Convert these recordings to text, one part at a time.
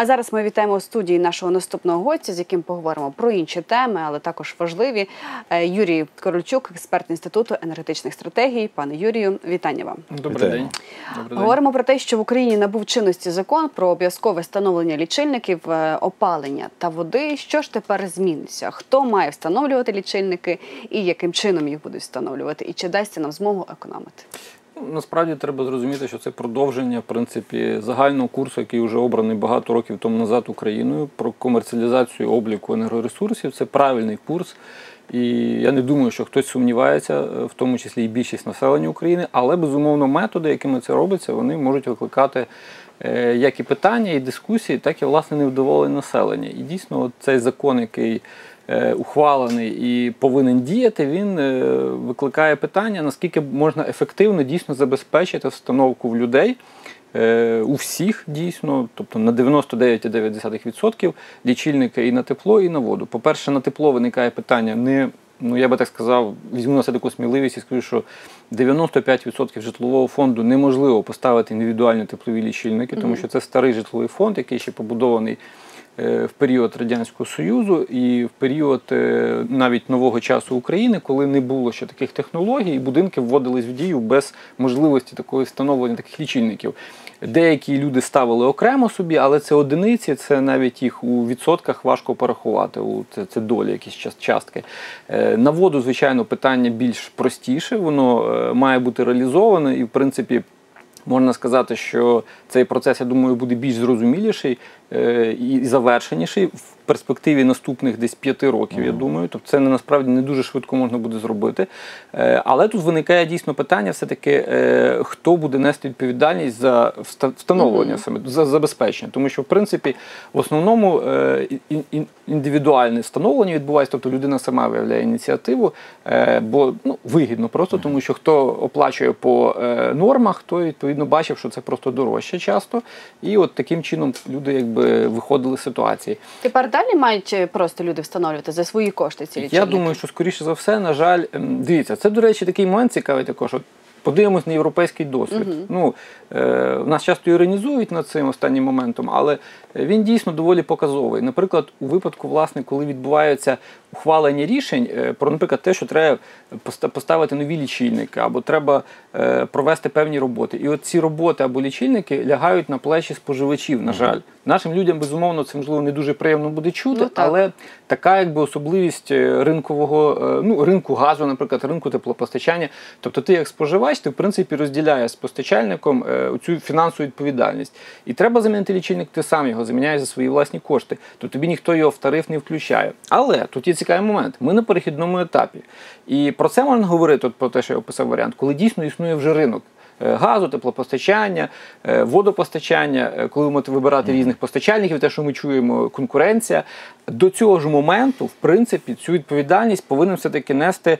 А зараз ми вітаємо у студії нашого наступного гостя, з яким поговоримо про інші теми, але також важливі. Е, Юрій Корольчук, експерт інституту енергетичних стратегій. Пане Юрію, вітання вам. Добрий Вітаю. день. Говоримо про те, що в Україні набув чинності закон про обов'язкове встановлення лічильників е, опалення та води. Що ж тепер зміниться? Хто має встановлювати лічильники і яким чином їх будуть встановлювати? І чи дасть нам змогу економити? Насправді треба зрозуміти, що це продовження в принципі загального курсу, який вже обраний багато років тому назад Україною про комерціалізацію обліку енергоресурсів. Це правильний курс. І я не думаю, що хтось сумнівається, е, в тому числі і більшість населення України, але безумовно методи, якими це робиться, вони можуть викликати е, як і питання, і дискусії, так і власне невдоволення населення. І дійсно, цей закон, який ухвалений і повинен діяти, він е, викликає питання, наскільки можна ефективно дійсно забезпечити встановку в людей. е, У всіх дійсно, тобто на 99,9% лічильники і на тепло, і на воду. По-перше, на тепло виникає питання не, ну я би так сказав, візьму на себе таку сміливість і скажу, що 95% житлового фонду неможливо поставити індивідуальні теплові лічильники, тому що це старий житловий фонд, який ще побудований е, в період Радянського Союзу і в період е, навіть нового часу України, коли не було ще таких технологій, і будинки вводились в дію без можливості такої встановлення таких лічильників. Деякі люди ставили окремо собі, але це одиниці, це навіть їх у відсотках важко порахувати. Це, це долі, якісь част- частки. Е, На воду, звичайно, питання більш простіше, воно е, має бути реалізоване і, в принципі, Можна сказати, що цей процес, я думаю, буде більш зрозуміліший е, і завершеніший в перспективі наступних десь п'яти років, я думаю. Тобто це не насправді не дуже швидко можна буде зробити. Е, Але тут виникає дійсно питання: все-таки е, хто буде нести відповідальність за вста- встановлення саме за забезпечення, тому що в принципі в основному е, ін- ін- індивідуальне встановлення відбувається, тобто людина сама виявляє ініціативу, бо ну вигідно просто тому, що хто оплачує по нормах, той відповідно бачив, що це просто дорожче часто, і от таким чином люди якби виходили з ситуації. Тепер далі мають е, просто люди встановлювати за свої кошти ці лічильники? Я думаю, що скоріше за все, на жаль, ем, дивіться, це, до речі, такий момент цікавий також. От подивимось на європейський досвід. Ну, е, нас часто іронізують над цим останнім моментом, але він дійсно доволі показовий. Наприклад, у випадку, власне, коли відбувається ухвалення рішень е, про, наприклад, те, що треба поставити нові лічильники, або треба е, провести певні роботи. І от ці роботи або лічильники лягають на плечі споживачів, на жаль. Нашим людям, безумовно, це можливо не дуже приємно буде чути, Ну, так. але така якби особливість е, ринкового е, ну, ринку газу, наприклад, ринку теплопостачання. Тобто ти як споживач, ти в принципі розділяєш з постачальником е, цю фінансову відповідальність. І треба замінити лічильник, ти сам його заміняєш за свої власні кошти. То тобі ніхто його в тариф не включає. Але тут є цікавий момент. Ми на перехідному етапі. І про це можна говорити, от про те, що я описав варіант, коли дійсно існує вже ринок. Е, Газу, теплопостачання, е, водопостачання, е, коли ви можете вибирати різних постачальників, те, що ми чуємо, конкуренція. До цього ж моменту, в принципі, цю відповідальність повинен все-таки нести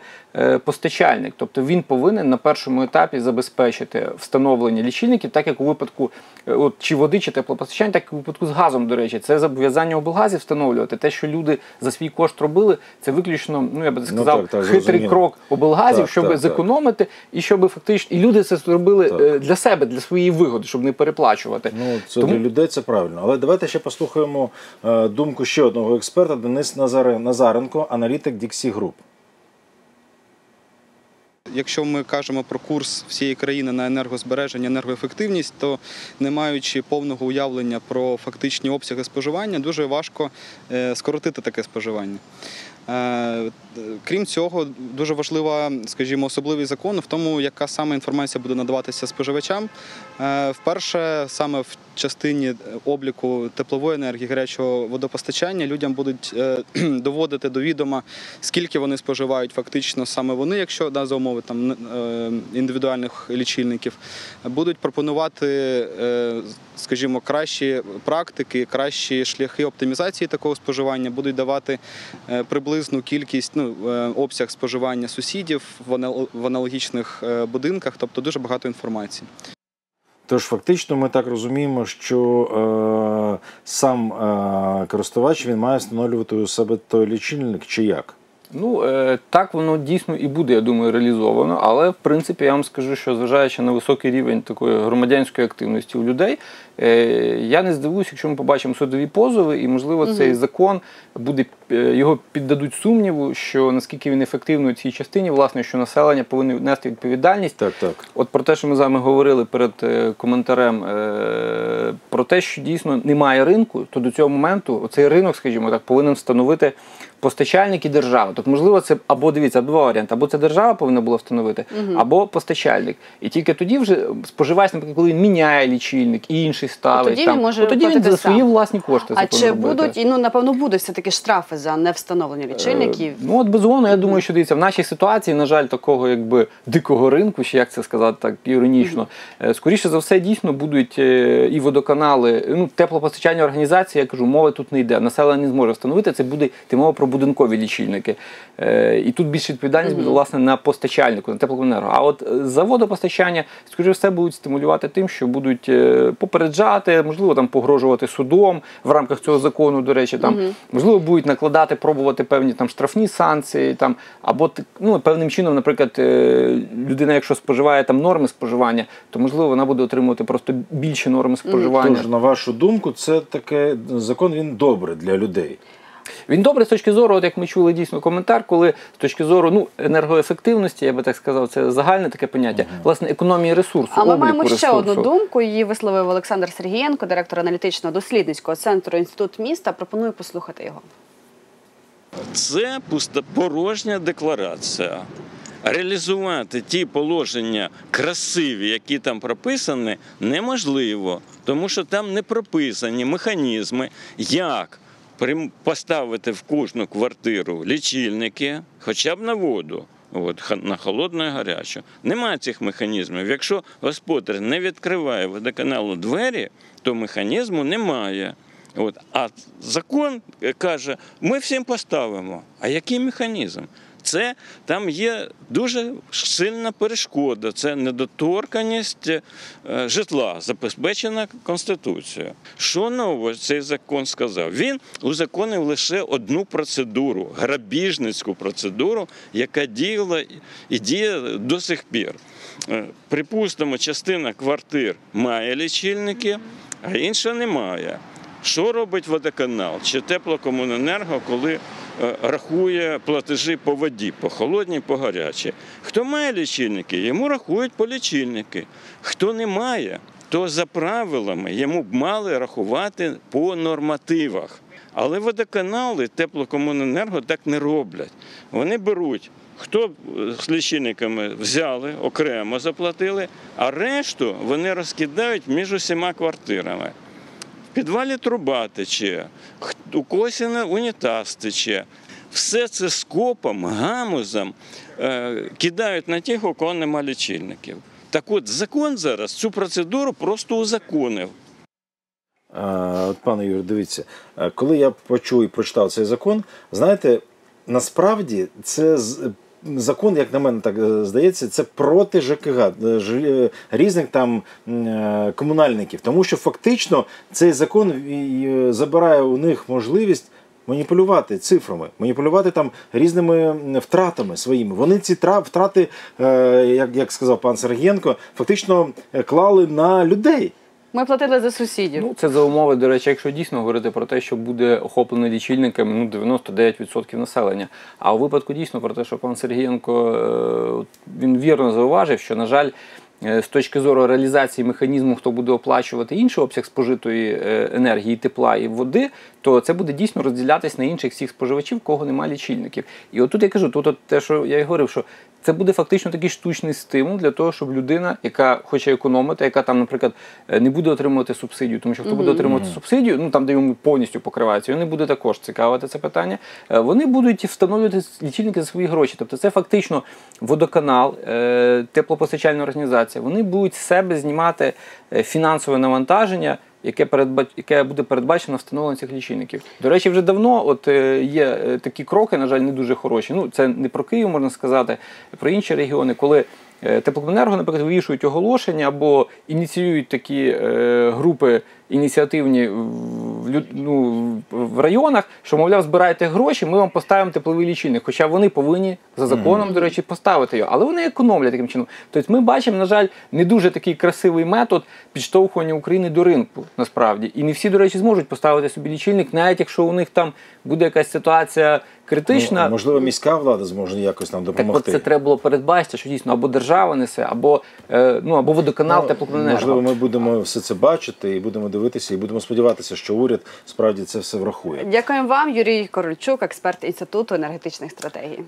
постачальник. Тобто він повинен на першому етапі забезпечити встановлення лічильників, так як у випадку от, чи води, чи теплопостачання, так і у випадку з газом, до речі, це зобов'язання облгазів встановлювати. Те, що люди за свій кошт робили, це виключно, ну я би сказав, так, так, хитрий зрозуміло. крок облгазів, Так, щоб так, так. зекономити, і щоб фактично і люди це зробили Так. е, для себе, для своєї вигоди, щоб не переплачувати. Ну, це Тому- для людей це правильно. Але давайте ще послухаємо е, думку ще одного експерта Денис Назаре- Назаренко, аналітик Dixie Group. Якщо ми кажемо про курс всієї країни на енергозбереження, енергоефективність, то не маючи повного уявлення про фактичні обсяги споживання, дуже важко е, скоротити таке споживання. Е, Крім цього, дуже важлива, скажімо, особливість закону в тому, яка саме інформація буде надаватися споживачам. Е, Вперше, саме в частині обліку теплової енергії, гарячого водопостачання, людям будуть е, доводити до відома, скільки вони споживають фактично саме вони, якщо да, за умови там індивідуальних лічильників, будуть пропонувати, скажімо, кращі практики, кращі шляхи оптимізації такого споживання, будуть давати е, приблизну кількість, ну е, обсяг споживання сусідів в анал- в аналогічних е, будинках, тобто дуже багато інформації. Тож фактично ми так розуміємо, що е, сам е, користувач він має встановлювати у себе той лічильник чи як? Ну е, так воно дійсно і буде, я думаю, реалізовано. Але в принципі я вам скажу, що зважаючи на високий рівень такої громадянської активності у людей, е, я не здивуюся, якщо ми побачимо судові позови, і можливо цей закон буде е, його піддадуть сумніву, що наскільки він ефективний у цій частині, власне, що населення повинно нести відповідальність. Так, так. От про те, що ми з вами говорили перед коментарем, про те, що дійсно немає ринку, то до цього моменту цей ринок, скажімо так, повинен встановити постачальник і держава. Тобто, можливо, це або дивіться, два варіанти, або це держава повинна була встановити, або постачальник. І тільки тоді вже споживач, наприклад, коли він міняє лічильник, і інший ставить. тоді там, він може тоді він за свої сам. власні кошти А чи робити. будуть, і ну напевно будуть все-таки штрафи за невстановлення лічильників? Е, Ну от безумовно, я думаю, що дивіться, в нашій ситуації, на жаль, такого якби дикого ринку, чи як це сказати так іронічно, е, скоріше за все, дійсно будуть е, і водоканали, ну теплопостачальні організації, я кажу, мови тут не йде. Населення не зможе встановити. Це буде йти мова про будинкові лічильники. Е, І тут більше відповідальність буде власне на постачальнику, на теплокомуненерго. А от е, за водопостачання, скоріше все, будуть стимулювати тим, що будуть е, попереджати, можливо, там погрожувати судом в рамках цього закону. До речі, там можливо будуть накладати, пробувати певні там штрафні санкції, там або ну певним чином, наприклад, е, людина, якщо споживає там норми споживання, то можливо вона буде отримувати просто більші норми споживання. Тож, на вашу думку, це таке закон він добрий для людей. Він добре з точки зору, от як ми чули дійсно коментар, коли з точки зору ну, енергоефективності, я би так сказав, це загальне таке поняття, власне, економії ресурсу. А ми маємо ще ресурсу. одну думку. Її висловив Олександр Сергієнко, директор аналітичного дослідницького центру Інститут міста. Пропоную послухати його. Це порожня декларація. Реалізувати ті положення красиві, які там прописані, неможливо, тому що там не прописані механізми, як поставити в кожну квартиру лічильники, хоча б на воду. От, на холодну і гарячу. Немає цих механізмів. Якщо господар не відкриває водоканалу двері, то механізму немає. От. А закон е, каже, ми всім поставимо. А який механізм? Це там є дуже сильна перешкода. Це недоторканість е, житла, забезпечена Конституцією. Що нового цей закон сказав? Він узаконив лише одну процедуру, грабіжницьку процедуру, яка діяла і діє до сих пір. Е, Припустимо, частина квартир має лічильники, а інша не має. Що робить водоканал чи теплокомуненерго, коли рахує платежі по воді, по холодній, по гарячій? Хто має лічильники, йому рахують по лічильники. Хто не має, то за правилами йому б мали рахувати по нормативах. Але водоканали, теплокомуненерго так не роблять. Вони беруть. Хто е, з лічильниками взяли, окремо заплатили, а решту вони розкидають між усіма квартирами. В підвалі труба тече, у когось на унітаз тече. Все це скопом, гамузом е, кидають на тих, у кого нема лічильників. Так от закон зараз цю процедуру просто узаконив. От, пане Юрі, дивіться, коли я почув і прочитав цей закон, знаєте, насправді це закон, як на мене так е, здається, це проти ЖКГ, е, е, різних там комунальників. Тому що фактично цей закон забирає у них можливість. Маніпулювати цифрами, маніпулювати там різними втратами своїми. Вони ці тра- втрати, як, сказав пан Сергієнко, фактично клали на людей. Ми платили за сусідів. Ну, це за умови, до речі, якщо дійсно говорити про те, що буде охоплено лічильниками ну, 99% населення. А у випадку дійсно про те, що пан Сергієнко е, він вірно зауважив, що, на жаль, е, з точки зору реалізації механізму, хто буде оплачувати інший обсяг спожитої е, енергії, тепла і води, то це буде дійсно розділятись на інших всіх споживачів, кого немає лічильників. І отут я кажу, тут от те, що я і говорив, що це буде фактично такий штучний стимул для того, щоб людина, яка хоче економити, яка там, наприклад, е, не буде отримувати субсидію, тому що хто буде отримувати субсидію, ну там, де йому повністю покривається, його не буде також цікавити це питання. е, Вони будуть встановлювати лічильники за свої гроші. Тобто це фактично водоканал, е, теплопостачальна організація. Вони будуть з себе знімати фінансове навантаження. Яке передбач... яке буде передбачено встановлення цих лічильників. До речі, вже давно от е, є е, такі кроки, на жаль, не дуже хороші. Ну це не про Київ можна сказати, про інші регіони, коли Теплокомуненерго, наприклад, вивішують оголошення або ініціюють такі е, групи ініціативні в, ну, в районах, що, мовляв, збирайте гроші, ми вам поставимо тепловий лічильник. Хоча вони повинні за законом, до речі, поставити його. Але вони економлять таким чином. Тобто ми бачимо, на жаль, не дуже такий красивий метод підштовхування України до ринку, насправді. І не всі, до речі, зможуть поставити собі лічильник, навіть якщо у них там буде якась ситуація критична. Ну, можливо, міська влада зможе якось нам Так от допомогти. це треба було передбачити, що дійсно або держава несе, або, е, ну, або водоканал Ну, теплокомуненерго. Можливо, ми будемо все це бачити і будемо дивитися, і будемо сподіватися, що уряд справді це все врахує. Дякуємо вам, Юрій Корольчук, експерт інституту енергетичних стратегій.